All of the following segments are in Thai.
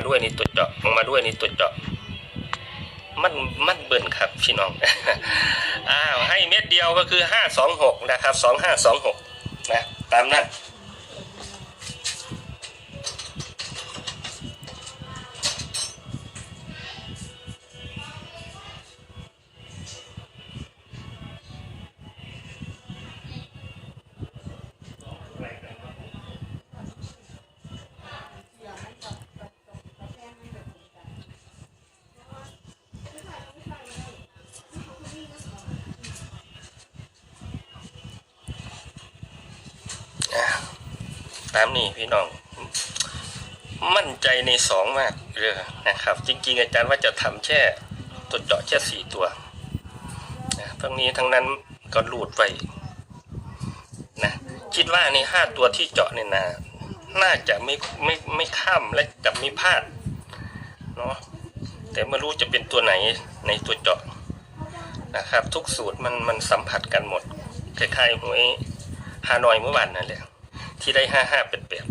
มาด้วยนี่ตัวเจาะลงมาด้วยนี่ตัวเจาะมันมันเบิ่นครับพี่น้องอ้าวให้เม็ดเดียวก็คือห้าสองหกนะครับสองห้าสองหกนะตามนั้น ตามนี้พี่น้อง มั่นใจในสองมากเลยนะครับ จริง ๆ อาจารย์ว่าจะทำแค่ตัวเจาะแค่สี่ตัวนะทั้งนี้ทั้งนั้นก็รูดไว้นะคิดว่าในห้าตัวที่เจาะเนี่ยนะน่าจะไม่ไม่ไม่ข้ามและจะไม่พลาดเนาะแต่ไม่รู้จะเป็นตัวไหนในตัวเจาะนะครับ ทุกสูตรมันมันสัมผัสกันหมดคล้ายๆหวยฮานอยเมื่อวานนั่นแหละ ที่ได้ห้าห้าเป็ดเป็ด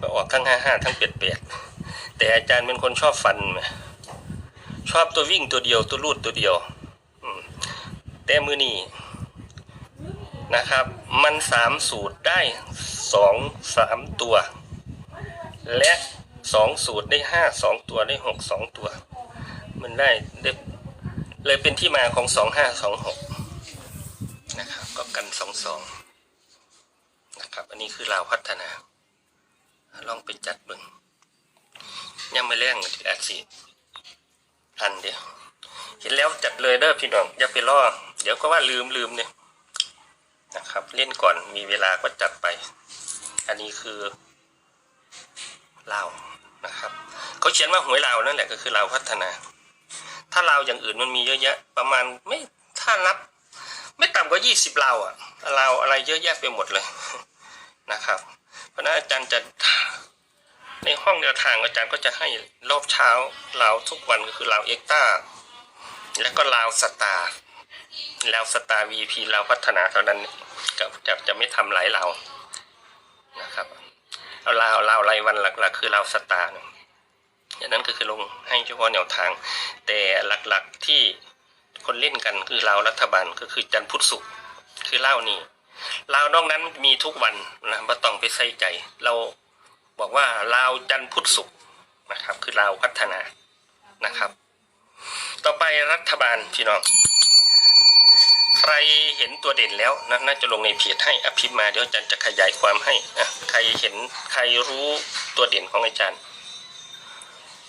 ก็ออกทั้งห้าห้าทั้งเป็ดเป็ดแต่อาจารย์เป็นคนชอบฟัน ชอบตัววิ่งตัวเดียวตัวลูดตัวเดียวแต่มือนี้นะครับ มันสามสูตรได้สองสามตัว และสองสูตรได้ห้าสองตัวได้หกสองตัว มันได้ได้เลยเป็นที่มาของสองห้าสองหกนะครับก็กันสองสอง ครับอันนี้คือลาวพัฒนา ลองไปจัดเบึงยังไม่เร่งแอดสิอันเดียวเห็นแล้วจัดเลยเด้อพี่น้องอย่าไปล่อเดี๋ยวก็ว่าลืมลืมเนี่ยนะครับ เล่นก่อนมีเวลาก็จัดไป อันนี้คือลาวนะครับเขาเขียนว่าหวยลาวนั่นแหละก็คือลาวพัฒนา ถ้าลาวอย่างอื่นมันมีเยอะแยะ ประมาณไม่ถ้านับ ไม่ต่ำกว่า20เราอะเราอะไรเยอะแยะไปหมดเลย นะครับ เพราะนั้นอาจารย์จะในห้องแนวทางอาจารย์ก็จะให้รอบเช้าเราทุกวันก็คือเราเอ็กต้าแล้วก็ลาวสตาร์ลาวสตาร์วีพีลาวพัฒนาเท่านั้นก็จะจะไม่ทำหลายเรานะครับเอาลาวลาวรายวันหลักๆ คือลาวสตาร์เนี่ยอันนั้นก็คือลงให้เฉพาะแนวทาง แต่หลักๆที่คนเล่นกันคือลาวรัฐบาลก็คือจันทร์พุทธศุกร์คือเล่านี่ ลาวนอกนั้นมีทุกวันนะไม่ต้องไปใส่ใจ เราบอกว่าลาวจันพุทธศุกนะครับ คือลาวพัฒนานะครับ ต่อไปรัฐบาลพี่น้องใครเห็นตัวเด่นแล้วนะน่าจะลงในเพจให้อภิมาเดี๋ยวอาจารย์จะขยายความให้อะใครเห็นใครรู้ตัวเด่นของอาจารย์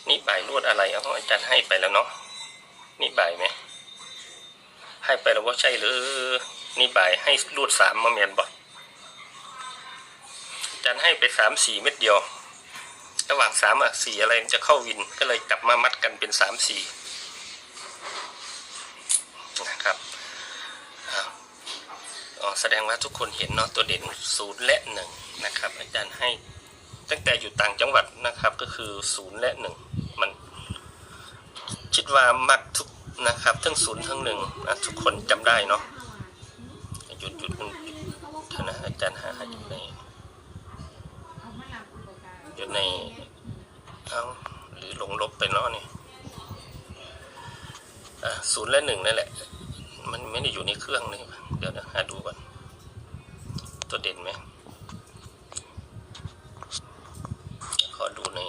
นี่ใบรวดอะไรเอาองอาจารย์ให้ไปแล้วเนาะนี่ใบไหมให้ไปแล้วว่าใช่หรือ นี่ใบให้รูดสามมาเมียนบอกจันให้ไปสามสี่เม็ดเดียว ระหว่างสามกับสี่อะไรจะเข้าวินก็เลยจับมามัดกันเป็นสามสี่นะครับอ๋อแสดงว่าทุกคนเห็นเนาะตัวเด่นศูนย์และหนึ่งนะครับ อาจารย์ให้ตั้งแต่อยู่ต่างจังหวัดนะครับก็คือศูนย์และหนึ่งมันคิดว่ามักทุกนะครับ ทั้งศูนย์ทั้งหนึ่งทุกคนจำได้เนาะ อาจารย์หาอยู่ในอยู่ในเอาหรือลงลบไปเนาะนี่ศูนย์และหนึ่งนั่นแหละ มันไม่ได้อยู่ในเครื่องนี่เดี๋ยวนะหาดูก่อน ตัวเด่นไหมขอดูใน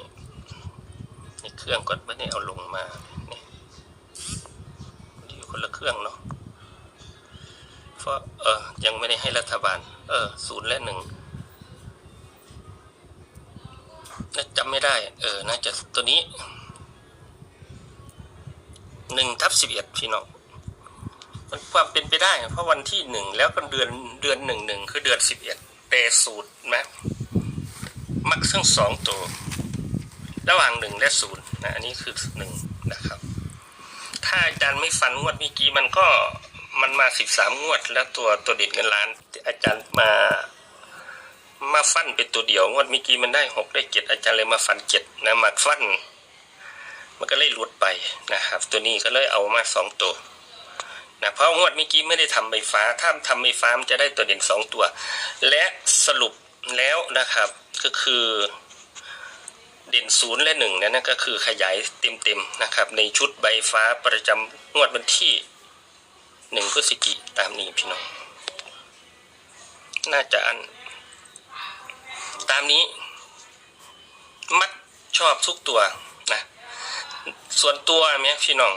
ในเครื่องก่อนไม่ได้เอาลงมาเนี่ยอยู่คนละเครื่องเนาะเพราะเออยังไม่ได้ให้รัฐบาล เออศูนย์และหนึ่งน่าจำไม่ได้ เออ น่าจะตัวนี้หนึ่งทับสิบเอ็ดพี่น้องมันความเป็นไปได้ เพราะวันที่หนึ่งแล้วก็เดือนเดือนหนึ่งหนึ่งคือเดือนสิบเอ็ดแต่สูตรนะมักทั้งสองตัว ระหว่างหนึ่งและศูนย์นะอันนี้คือหนึ่งนะครับ ถ้าอาจารย์ไม่ฟันงวดเมื่อกี้มันก็ มันมาสิบสามงวด แล้วตัวตัวเด็ดเงินล้าน อาจารย์มา มาฟันเป็นตัวเดียวงวดเมื่อกี้มันได้หกได้เจ็ดอาจารย์เลยมาฟันเจ็ดนะมาฟัน มันก็เลยหลุดไปนะครับ ตัวนี้ก็เลยเอามาสองตัวนะเพราะงวดเมื่อกี้ไม่ได้ทำใบฟ้า ถ้าทำใบฟ้ามันจะได้ตัวเด่นสองตัว และสรุปแล้วนะครับก็คือเด่นศูนย์และหนึ่งนั่นก็คือขยายเต็มๆนะครับ ในชุดใบฟ้าประจำงวดวันที่ หนึ่งพฤศจิตามนี้พี่น้อง น่าจะอัน ตามนี้ มัดชอบทุกตัวนะส่วนตัวเนี้ยพี่น้อง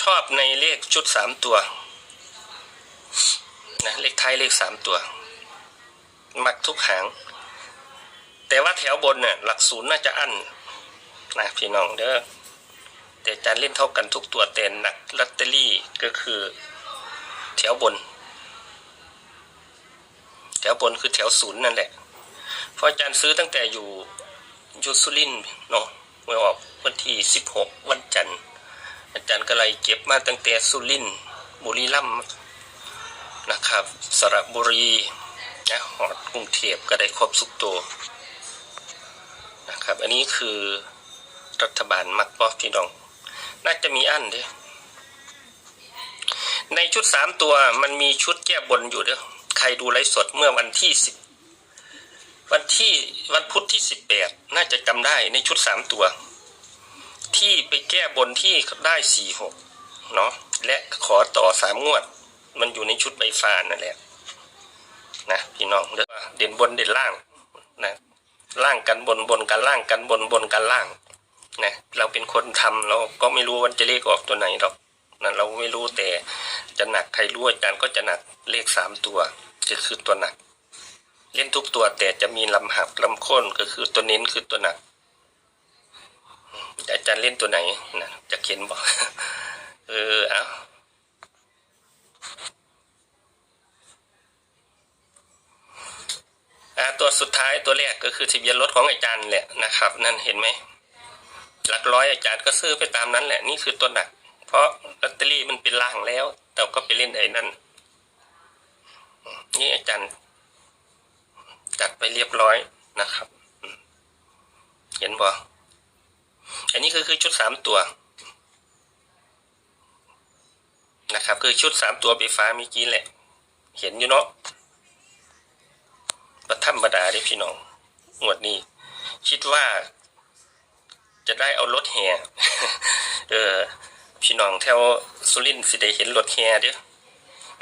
ชอบในเลขชุดสามตัวนะเลขท้ายเลขสามตัว มักทุกหาง แต่ว่าแถวบนเนี่ยหลักศูนย์น่าจะอั้นนะพี่น้องเด้อ แต่อาจารเล่นเท่ากันทุกตัวแต่หนักลอตเตอรี่ก็คือแถวบน แถวบนคือแถวศูนย์นั่นแหละเพราะอาจารย์ซื้อตั้งแต่อยู่ยู่สุรินเนาะเมื่ออกวันที่สิบหกวันจันทร์ อาจารย์ก็เลยเก็บมาตั้งแต่สุรินบุรีรัมย์นะครับสระบุรีนะหอดกรุงเทพก็ได้ครบสุกตัวนะครับ อันนี้คือรัฐบาลมักบอพี่น้อง น่าจะมีอันเด้ในชุดสามตัวมันมีชุดแก้บนอยู่เด้อใครดูไลฟ์สดเมื่อวันที่สิบวันที่วันพุธที่สิบแปดน่าจะจำได้ในชุดสามตัว ที่ไปแก้บนที่ได้สี่หกเนาะและขอต่อสามงวด มันอยู่ในชุดใบฟ้านั่นแหละนะพี่น้องเด้อเด่นบนเด่นล่างนะล่างกันบนบนกันล่างกันบนบนกันล่าง นะเราเป็นคนทำเราก็ไม่รู้วันจะเลขออกตัวไหนหรอกนะเราไม่รู้แต่จะหนักใครรู้อาจารย์ก็จะหนักเลขสามตัวก็คือตัวหนัก เล่นทุกตัวแต่จะมีลำหักลำค่นก็คือตัวเน้นคือตัวหนักอาจารย์เล่นตัวไหนนะจะเขียนบอกเออเอาอ่าตัวสุดท้ายตัวแรกก็คือทะเบียนรถของอาจารย์แหละนะครับ นั่นเห็นไหม หลักร้อยอาจารย์ก็ซื้อไปตามนั้นแหละนี่คือตัวหนัก เพราะลอตเตอรี่มันเป็นล่างแล้ว แต่ก็ไปเล่นไอ้นั่นนี่อาจารย์ จัดไปเรียบร้อยนะครับ เห็นบ่อันนี้คือคือชุดสามตัวนะครับ คือชุดสามตัวไปฟ้าเมื่อกี้แหละ เห็นอยู่เนาะประธรรมดาเด้พี่น้องงวดนี้ คิดว่า จะได้เอารถแห่เออพี่น้องแถวสุรินทร์สิได้เห็นรถแห่เด้อ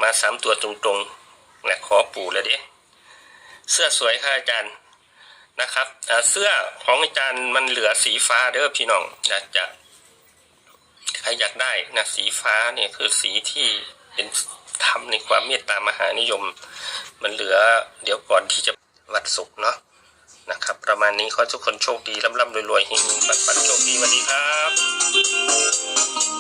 มาสามตัวตรงๆนะขอปู่แล้วเด้เสื้อสวยค่ะอาจารย์นะครับเสื้อของอาจารย์มันเหลือสีฟ้าเด้อพี่น้องอยากจะใครอยากได้นะสีฟ้าเนี่ยคือสีที่เป็นธรรมในความเมตตามหานิยม มันเหลือเดี๋ยวก่อนที่จะวัดศุกร์เนาะ นะครับ ประมาณนี้ขอให้ทุกคนโชคดีร่ำร่ำรวยรวยๆเฮงๆปัดปัดๆโชคดีสวัสดีครับ